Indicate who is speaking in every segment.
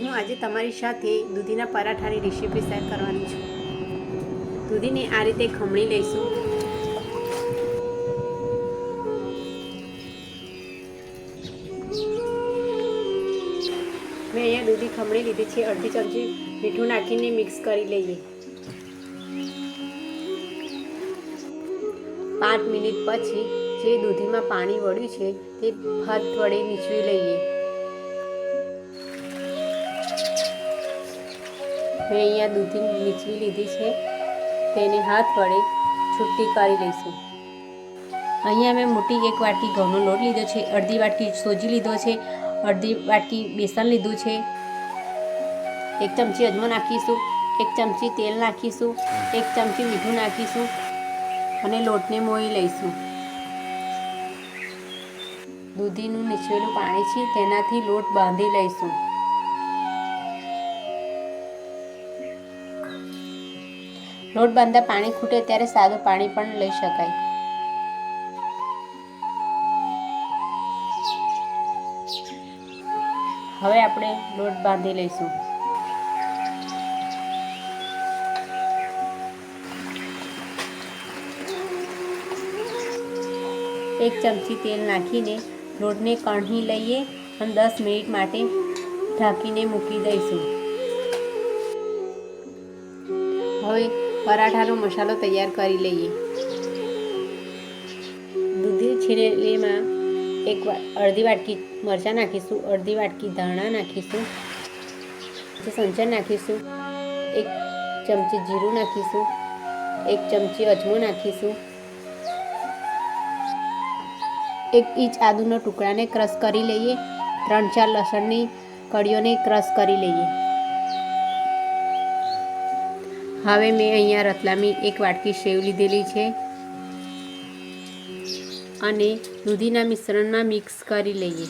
Speaker 1: હું આજે તમારી સાથે દૂધીના પરાઠાની રેસીપી શેર કરવાની છું. દૂધીને આ રીતે ખમણી લઈશું. મેં અહીંયા દૂધી ખમણી લીધી છે. અડધી ચમચી મીઠું નાખીને મિક્સ કરી લઈએ. પાંચ મિનિટ પછી જે દૂધીમાં પાણી વળ્યું છે તે હાથ વડે નીચવી લઈએ. મેં અહીંયા દૂધી નીચવી લીધી છે. તેને હાથ વડે છૂટી કરી લઈશું. અહીંયા મેં મોટી એક વાટકી ઘઉંનો લોટ લીધો છે. અડધી વાટકી સોજી લીધો છે. અડધી વાટકી બેસન લીધું છે. એક ચમચી અજમો નાખીશું. એક ચમચી તેલ નાખીશું. એક ચમચી મીઠું નાખીશું. અને લોટને મોઈ લઈશું. દૂધીનું નીચેલું પાણી છે. તેનાથી લોટ બાંધી લઈશું. લોટ બાંધતા પાણી ખૂટે ત્યારે સાદું પાણી પણ લઈ શકાય. હવે આપણે લોટ બાંધી લઈશું. એક ચમચી તેલ નાખીને લોટને કણહી લઈએ અને દસ મિનિટ માટે ઢાંકીને મૂકી દઈશું. હવે પરાઠાનો મસાલો તૈયાર કરી લઈએ. દૂધી છીણેલીમાં એક અડધી વાટકી મરચાં નાખીશું, અડધી વાટકી ધાણા નાખીશું સંચર નાખીશું, એક ચમચી જીરું નાખીશું, એક ચમચી અજમો નાખીશું. એક ઇંચ આદુનો ટુકડાને ક્રશ કરી લઈએ, ત્રણ ચાર લસણની કળીઓને ક્રશ કરી લઈએ. હવે મેં અહીંયા રતલામી એક વાટકી સેવ લીધેલી છે અને દૂધીના મિશ્રણમાં મિક્સ કરી લઈએ.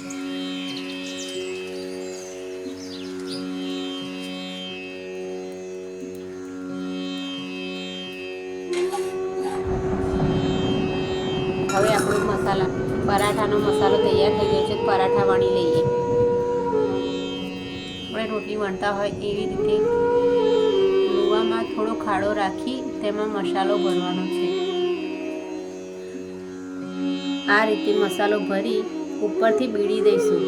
Speaker 1: હવે આપણો મસાલા, પરાઠાનો મસાલો તૈયાર થઈ ગયો છે, પરાઠા વણી લઈએ. આપણે રોટલી વણતા હોય એવી રીતે રાખી તેમાં મસાલો ભરવાનો છે. આ રીતે મસાલો ભરી ઉપરથી બીડી દઈશું.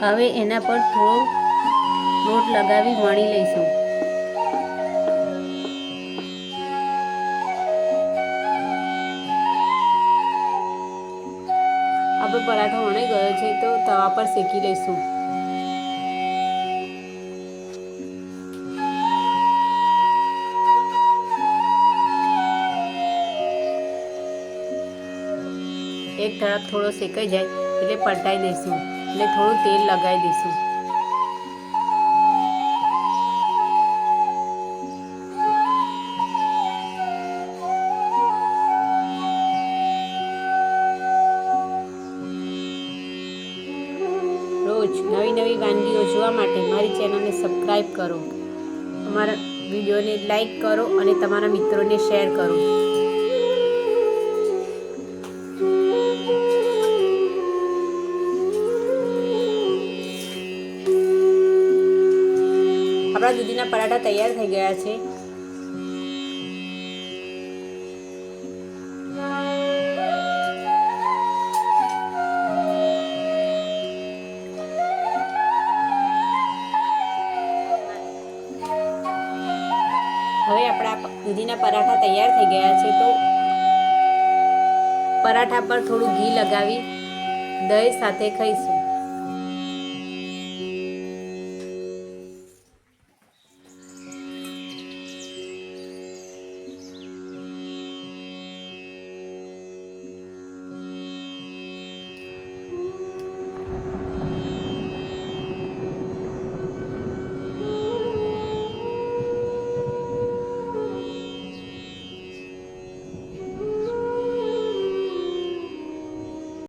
Speaker 1: હવે એના પર થોડો લોટ લગાવી વણી લઈશું. આપણો પરાઠો વણાઈ ગયો છે, તો તવા પર શેકી લઈશું. એક તરફ થોડો શેકાઈ જાય, એટલે પલટાઈ દઈશું એટલે થોડું તેલ લગાવી દઈશું. રોજ નવી નવી વાનગીઓ જોવા માટે મારી ચેનલને સબસ્ક્રાઈબ કરો. અમારા વિડીયોને લાઈક કરો અને તમારા મિત્રોને શેર કરો. આપણા દૂધીના પરાઠા તૈયાર થઈ ગયા છે. હવે આપણા દૂધીના પરાઠા તૈયાર થઈ ગયા છે તો પરાઠા પર થોડું ઘી લગાવી દહીં સાથે ખાઈશું.